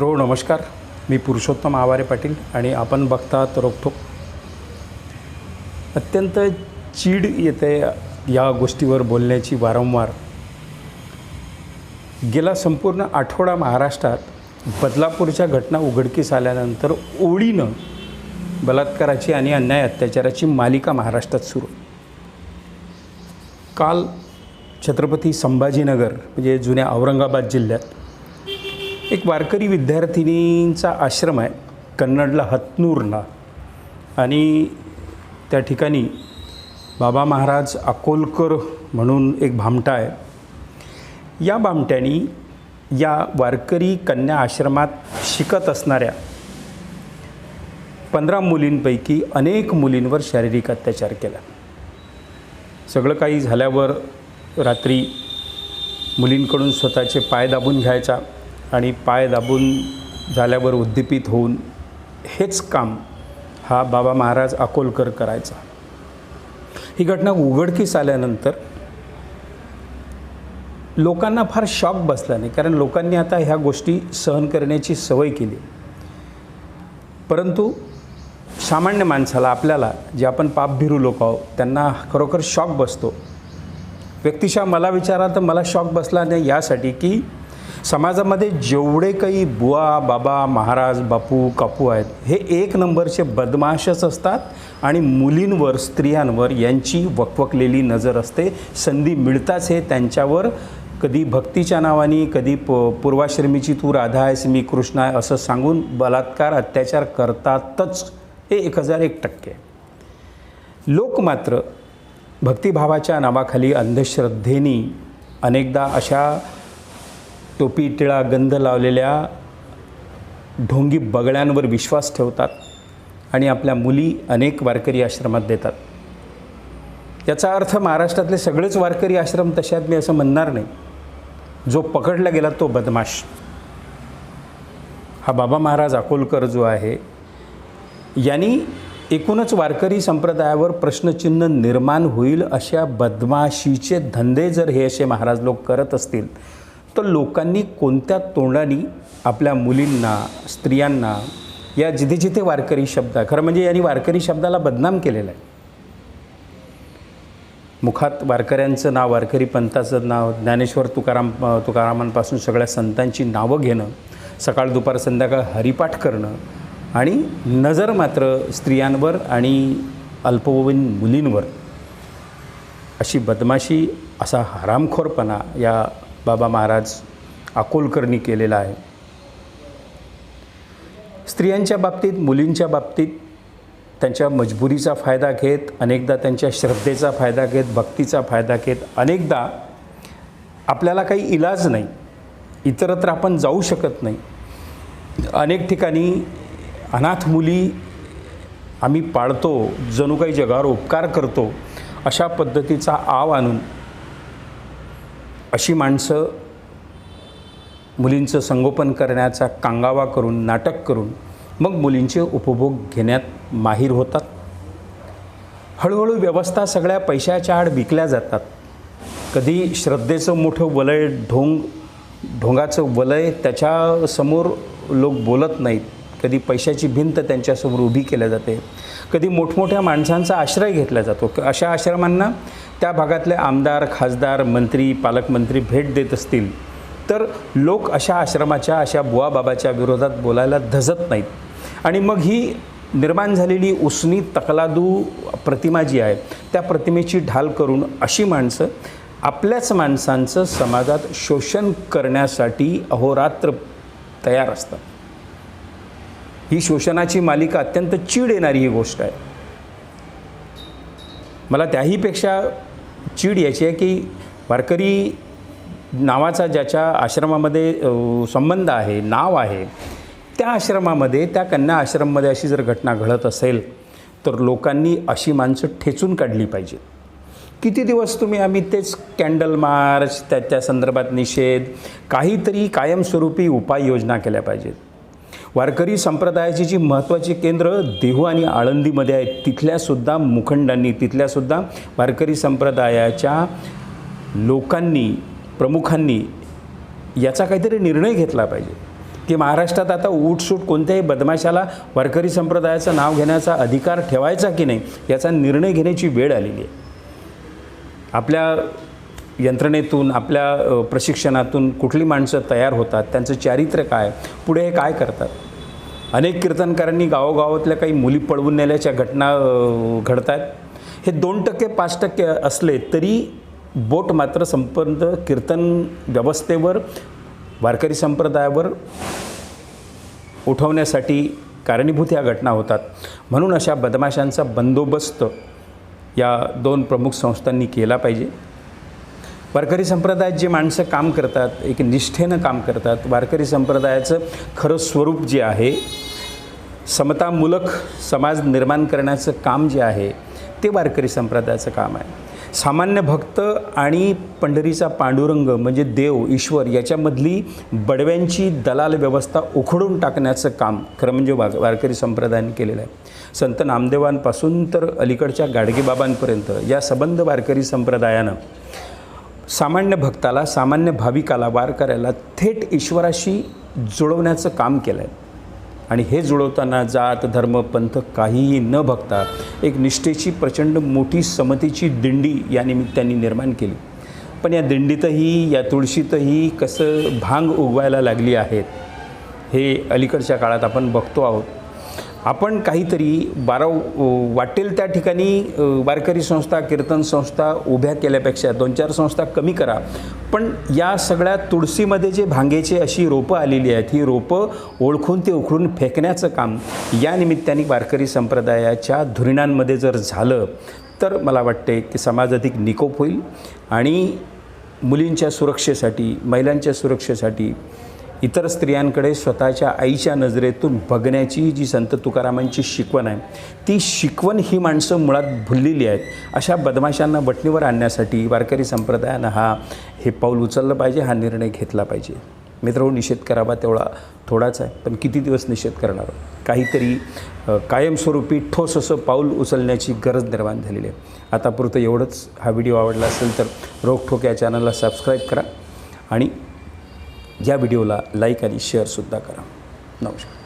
मित्रो नमस्कार. मी पुरुषोत्तम आवारे पाटील आणि आपण बघतात रोखोक अत्यंत चीड येते या गोष्टीवर बोलण्याची वारंवार. गेला संपूर्ण आठवडा महाराष्ट्रात बदलापूरच्या घटना उघडकीस आल्यानंतर ओळीनं बलात्काराची आणि अन्याय अत्याचाराची मालिका महाराष्ट्रात सुरू. काल छत्रपती संभाजीनगर म्हणजे जुन्या औरंगाबाद जिल्ह्यात एक वारकरी विद्यार्थिनींचा आश्रम आहे कन्नडला हतनूरला. आणि त्या ठिकाणी बाबा महाराज अकोलकर म्हणून एक भामटा आहे. या भामट्यानी या वारकरी कन्या आश्रमात शिकत असणाऱ्या पंधरा मुलींपैकी अनेक मुलींवर शारीरिक अत्याचार केला. सगळं काही झाल्यावर रात्री मुलींकडून स्वतःचे पाय दाबून घ्यायचा. आणि पाय दाबून झाल्यावर उद्दीपित होऊन हेच काम हा बाबा महाराज अकोलकर करायचा. ही घटना उघडकीस आल्यानंतर लोकांना फार शॉक बसला नाही कारण लोकांनी आता ह्या गोष्टी सहन करण्याची सवय केली. परंतु सामान्य माणसाला आपल्याला जे आपण पापभिरू लोक आहोत त्यांना खरोखर शॉक बसतो. व्यक्तिशः मला विचारा तर मला शॉक बसला नाही यासाठी की समाजामध्ये जेवढे काही बुवा बाबा महाराज बापू कापू आहेत हे एक नंबरचे बदमाशच असतात आणि मुलींवर स्त्रियांवर यांची वकवकलेली नजर असते. संधी मिळताच हे त्यांच्यावर. कधी भक्तीच्या नावाने कधी प पूर्वाश्रमीची तू राधा आहेस मी कृष्ण आहे असं सांगून बलात्कार अत्याचार करतातच. हे एक हजार एक टक्के. लोक मात्र भक्तिभावाच्या नावाखाली अंधश्रद्धेनी अनेकदा अशा टोपी टिळा गंध लावलेल्या ढोंगी बगळ्यांवर विश्वास ठेवतात आणि आपल्या मुली अनेक वारकरी आश्रमात देतात. याचा अर्थ महाराष्ट्रातले सगळेच वारकरी आश्रम तशात मी असं म्हणणार नाही. जो पकडला गेला तो बदमाश. हा बाबा महाराज अकोलकर जो आहे यांनी एकूणच वारकरी संप्रदायावर प्रश्नचिन्ह निर्माण होईल अशा बदमाशीचे धंदे जर हे असे महाराज लोक करत असतील तर लोकांनी कोणत्या तोंडाने आपल्या मुलींना स्त्रियांना या जिथे जिथे वारकरी शब्द खरं म्हणजे यांनी वारकरी शब्दाला बदनाम केलेला आहे. मुखात वारकऱ्यांचं नाव वारकरी पंथाचं नाव ज्ञानेश्वर तुकाराम तुकारामांपासून सगळ्या संतांची नावं घेणं सकाळ दुपार संध्याकाळ हरिपाठ करणं आणि नजर मात्र स्त्रियांवर आणि अल्पवयीन मुलींवर. अशी बदमाशी असा हरामखोरपणा या बाबा महाराज अकोलकरनी केलेला आहे. स्त्रियांच्या बाबतीत मुलींच्या बाबतीत त्यांच्या मजबुरीचा फायदा घेत अनेकदा त्यांच्या श्रद्धेचा फायदा घेत भक्तीचा फायदा घेत अनेकदा आपल्याला काही इलाज नाही इतरत्र आपण जाऊ शकत नाही. अनेक ठिकाणी अनाथ मुली आम्ही पाळतो जणू काही जगावर उपकार करतो अशा पद्धतीचा आव आणून अशी माणसं मुलींचं संगोपन करण्याचा कांगावा करून नाटक करून मग मुलींचे उपभोग घेण्यात माहीर होतात. हळूहळू व्यवस्था सगळ्या पैशाच्या आड विकल्या जातात. कधी श्रद्धेचं मोठं वलय ढोंग ढोंगाचं वलय त्याच्यासमोर लोक बोलत नाहीत. कधी पैशाची भिंत त्यांच्यासमोर उभी केल्या जाते. कधी मोठमोठ्या माणसांचा आश्रय घेतला जातो. अशा आश्रमांना त्या भागातले आमदार खासदार मंत्री पालकमंत्री भेट देत असतील तर लोक अशा आश्रमाच्या अशा बुवा बाबाच्या विरोधात बोलायला धजत नाहीत. आणि मग ही निर्माण झालेली उसनी तकलादू प्रतिमा जी आहे त्या प्रतिमेची ढाल करून अशी माणसं आपल्याच माणसांचं समाजात शोषण करण्यासाठी अहोरात्र तयार असतात. ही शोषणाची मालिका अत्यंत चीड येणारी ही गोष्ट आहे. मला त्याहीपेक्षा चीड याची आहे की वारकरी नावाचा ज्याच्या आश्रमामध्ये संबंध आहे नाव आहे त्या आश्रमामध्ये त्या कन्या आश्रममध्ये अशी जर घटना घडत असेल तर लोकांनी अशी माणसं ठेचून काढली पाहिजे. किती दिवस तुम्ही आम्ही तेच कॅन्डल मार्च त्या त्या संदर्भात निषेध काहीतरी कायमस्वरूपी उपाययोजना केल्या पाहिजेत. वारकरी संप्रदायाची जी महत्त्वाची केंद्र देहू आणि आळंदीमध्ये आहेत तिथल्यासुद्धा मुखंडांनी तिथल्यासुद्धा वारकरी संप्रदायाच्या लोकांनी प्रमुखांनी याचा काहीतरी निर्णय घेतला पाहिजे. की महाराष्ट्रात आता उठसूट कोणत्याही बदमाशाला वारकरी संप्रदायाचं नाव घेण्याचा अधिकार ठेवायचा की नाही याचा निर्णय घेण्याची वेळ आलेली आहे. आपल्या यंत्रणेतून आपल्या प्रशिक्षणातून कुठली माणसं तयार होतात त्यांचं चारित्र्य काय? पुढे हे काय करतात? अनेक कीर्तनकारांनी गावोगावातल्या काही मुली पळवून नेल्याच्या घटना घडत आहेत हे दोन टक्के पाच टक्के असले तरी बोट मात्र संपन्न कीर्तन व्यवस्थेवर वारकरी संप्रदायावर उठवण्यासाठी कारणीभूत या घटना होतात. म्हणून अशा बदमाशांचा बंदोबस्त या दोन प्रमुख संस्थांनी केला पाहिजे. वारकरी संप्रदायात जे माणसं काम करतात एक निष्ठेनं काम करतात वारकरी संप्रदायाचं खरं स्वरूप जे आहे समतामूलक समाज निर्माण करण्याचं काम जे आहे ते वारकरी संप्रदायाचं काम आहे. सामान्य भक्त आणि पंढरीचा पांडुरंग म्हणजे देव ईश्वर याच्यामधली बडव्यांची दलाल व्यवस्था उखडून टाकण्याचं काम खरं म्हणजे वा वारकरी संप्रदायाने केलेलं आहे. संत नामदेवांपासून तर अलीकडच्या गाडगेबाबांपर्यंत या सबंध वारकरी संप्रदायानं सामान्य भक्ताला सामान्य भाविकाला वारकऱ्याला थेट ईश्वराशी जुळवण्याचं काम केलं आहे आणि हे जुळवताना जात धर्म पंथ काहीही न बघता एक निष्ठेची प्रचंड मोठी समतेची दिंडी या निमित्ताने निर्माण केली. पण या दिंडीतही या तुळशीतही कसं भांग उगवायला लागली आहेत हे अलीकडच्या काळात आपण बघतो आहोत. आपण काहीतरी बारा वाटेल त्या ठिकाणी वारकरी संस्था कीर्तन संस्था उभ्या केल्यापेक्षा दोन चार संस्था कमी करा. पण या सगळ्या तुळशीमध्ये जे भांगेचे अशी रोपं आलेली आहेत ही रोपं ओळखून ते उखडून फेकण्याचं काम या निमित्ताने वारकरी संप्रदायाच्या धुरिणांमध्ये जर झालं तर मला वाटते की समाज अधिक निकोप होईल आणि मुलींच्या सुरक्षेसाठी महिलांच्या सुरक्षेसाठी इतर स्त्रियांकडे स्वतःच्या आईच्या नजरेतून बघण्याची जी संत तुकारामांची शिकवण आहे ती शिकवण ही माणसं मुळात भुललेली आहेत. अशा बदमाशांना बटणीवर आणण्यासाठी वारकरी संप्रदायानं हा हे पाऊल उचललं पाहिजे हा निर्णय घेतला पाहिजे. मित्र हो, निषेध करावा तेवढा थोडाच आहे पण किती दिवस निषेध करणार काहीतरी कायमस्वरूपी ठोस असं पाऊल उचलण्याची गरज निर्माण झालेली आहे. आतापुरतं एवढंच. हा व्हिडिओ आवडला असेल तर रोखठोक या चॅनलला सबस्क्राईब करा आणि या व्हिडिओला लाईक आणि शेअरसुद्धा करा. नमस्कार.